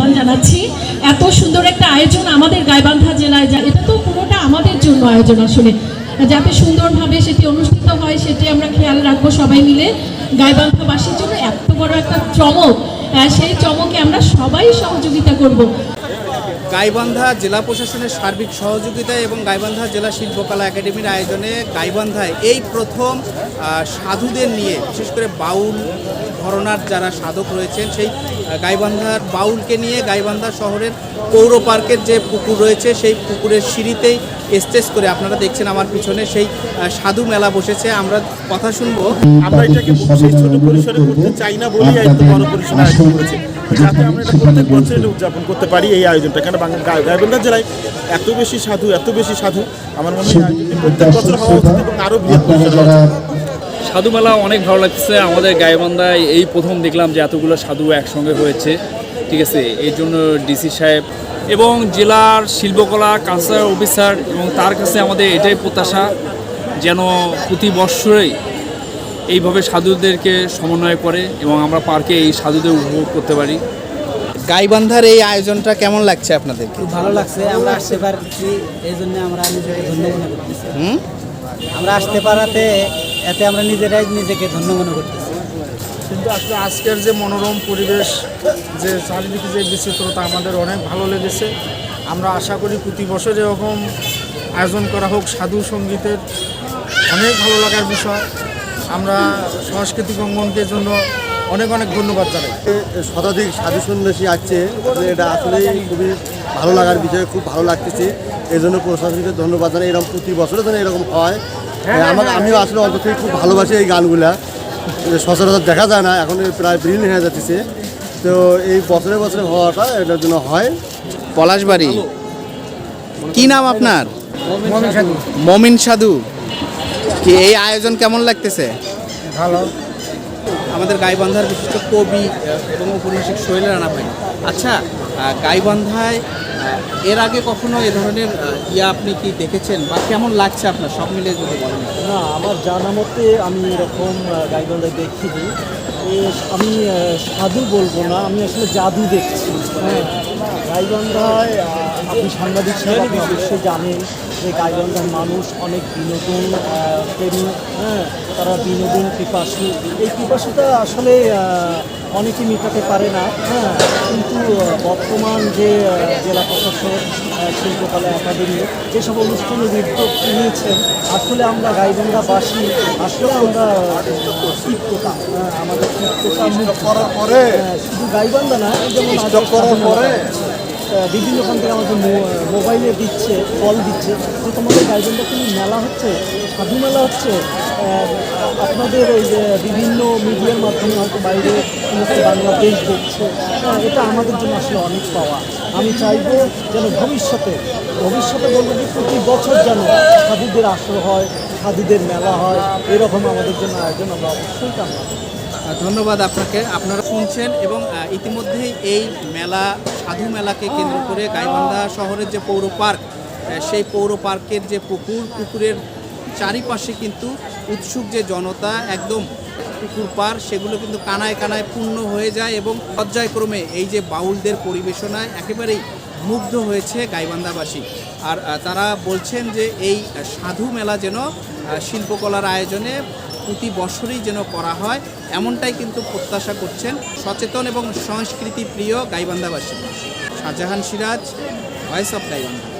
সম্মান জানাচ্ছি। এত সুন্দর একটা আয়োজন আমাদের গাইবান্ধা জেলায়, যা এটা তো পুরোটা আমাদের জন্য আয়োজন আসলে। যাতে সুন্দরভাবে সেটি অনুষ্ঠিত হয়, সেটি আমরা খেয়াল রাখব সবাই মিলে। গাইবান্ধাবাসীর জন্য এত বড় একটা চমক। সেই চমকে আমরা সবাই সহযোগিতা করব। গাইবান্ধা জেলা প্রশাসনের সার্বিক সহযোগিতায় এবং গাইবান্ধা জেলা শিল্পকলা একাডেমির আয়োজনে গাইবান্ধায় এই প্রথম সাধুদের নিয়ে বিশেষ করে বাউল ঘরনার যারা সাধক রয়েছেন সেই গাইবান্ধার বাউলকে নিয়ে গাইবান্ধা শহরের পৌর পার্কের যে পুকুর রয়েছে সেই পুকুরের সিঁড়িতেই স্টেজ করে আপনারা দেখছেন আমার পিছনে সেই সাধু মেলা বসেছে। আমরা কথা শুনব। আমরা এটাকে সেই ছোট পরিসরে করতে চাই না বলেই এত বড় পরিসরে আয়োজন করেছি। যাতে আমরা এটা প্রত্যেক বছর এটা উদযাপন করতে পারি এই আয়োজনটা। কেন বাংলা গাইবান্ধা জেলায় এত বেশি সাধু এত বেশি সাধু আমার মনে হয় প্রত্যেক বছর হওয়া উচিত এবং আরও বৃহৎ। সাধু মেলা অনেক ভালো লাগছে আমাদের গায়েবান্ধায় এই প্রথম দেখলাম যে এতগুলো সাধু একসঙ্গে হয়েছে। ঠিক আছে এই জন্য ডিসি সাহেব এবং জেলার শিল্পকলা কালচার অফিসার এবং তার কাছে আমাদের এটাই প্রত্যাশা যেন প্রতি বৎসরেই এইভাবে সাধুদেরকে সমন্বয় করে এবং আমরা পার্কে এই সাধুদের উপভোগ করতে পারি। গাইবান্ধার এই আয়োজনটা কেমন লাগছে আপনাদের খুব ভালো লাগছে আমরা আসতে পারছি এই জন্য আমরা নিজেকে ধন্য মনে করতেছি। আমরা আসতে পারাতে এতে আমরা নিজেরাই নিজেকে ধন্য মনে করতেছি। কিন্তু আসলে আজকের যে মনোরম পরিবেশ যে চারিদিকে যে বিচিত্রতা আমাদের অনেক ভালো লেগেছে। আমরা আশা করি প্রতি বছর এরকম আয়োজন করা হোক সাধু সঙ্গীতের অনেক ভালো লাগার বিষয়। আমরা সাংস্কৃতিক অঙ্গনকে জন্য অনেক অনেক ধন্যবাদ জানাই। শতাধিক সাধু সন্ন্যাসী আসছে এটা আসলেই খুবই ভালো লাগার বিষয় খুব ভালো লাগতেছে। এই জন্য প্রশাসনকে ধন্যবাদ জানাই এরকম প্রতি বছরে যেন এরকম হয়। আমার আমিও আসলে অন্তত থেকে খুব ভালোবাসি এই গানগুলা। সচরাচর দেখা যায় না এখন প্রায় বিলীন হয়ে যাচ্ছে। তো এই বছরে বছরে হওয়াটা এটার জন্য হয়। পলাশবাড়ি। কি নাম আপনার? সাধু। মমিন সাধু। কি এই আয়োজন কেমন লাগতেছে? ভালো। আমাদের গাইবান্ধার বিশিষ্ট কবি এবং উপন্যাসিক শৈল রানা ভাই আচ্ছা গাইবান্ধায় এর আগে কখনো এ ধরনের ইয়া আপনি কি দেখেছেন? বা কেমন লাগছে আপনার? সব মিলিয়ে যদি বলেন। না আমার জানা মতে আমি এরকম গাইবান্ধায় দেখিনি। আমি সাধু বলব না আমি আসলে জাদু দেখছি। হ্যাঁ। গাইবান্ধায় আপনি সাংবাদিক হিসাবে আপনি অবশ্যই জানেন যে গাইবান্ধার মানুষ অনেক বিনোদন প্রেমী হ্যাঁ তারা বিনোদন পিপাসু। এই পিপাসুটা আসলে অনেকে মেটাতে পারে না হ্যাঁ কিন্তু বর্তমান যে জেলা প্রশাসক শিল্পকলা একাডেমি যেসব অনুষ্ঠানের উদ্যোগ নিয়েছেন আসলে আমরা গাইবান্ধাবাসী আসলে আমরা তৃপ্ততা হ্যাঁ, আমাদের তৃপ্ততা করার পরে? শুধু গাইবান্ধা না যেমন করার পরে? বিভিন্ন ওখান থেকে আমাদের মোবাইলে দিচ্ছে কল দিচ্ছে। যে তোমাদের গাইবান্ধা কোনো মেলা হচ্ছে? সাধু মেলা হচ্ছে? আপনাদের ওই যে বিভিন্ন মিডিয়ার মাধ্যমে হয়তো বাইরে বাংলাদেশ দেখছে। হ্যাঁ, এটা আমাদের জন্য আসলে অনেক পাওয়া। আমি চাইব যেন ভবিষ্যতে ভবিষ্যতে বলব যে প্রতি বছর যেন সাধুদের আসর হয় সাধুদের মেলা হয় এরকম আমাদের জন্য আয়োজন আমরা অবশ্যই কামনা। ধন্যবাদ আপনাকে। আপনারা শুনছেন এবং ইতিমধ্যেই এই মেলা সাধু মেলাকে কেন্দ্র করে গাইবান্ধা শহরের যে পৌর পার্ক সেই পৌর পার্কের যে পুকুর, পুকুরের চারিপাশে কিন্তু উৎসুক যে জনতা, একদম পুকুর পার, সেগুলো কিন্তু কানায় কানায় পূর্ণ হয়ে যায় এবং পর্যায়ক্রমে এই যে বাউলদের পরিবেশনায় একেবারেই মুগ্ধ হয়েছে গাইবান্ধাবাসী। আর তারা বলছেন যে এই সাধু মেলা যেন শিল্পকলার আয়োজনে প্রতি বছরই যেন করা হয়, এমনটাই কিন্তু প্রত্যাশা করছেন সচেতন এবং সংস্কৃতি প্রিয় গাইবান্ধাবাসী। Shahjahan Siraj voice of Gaibandha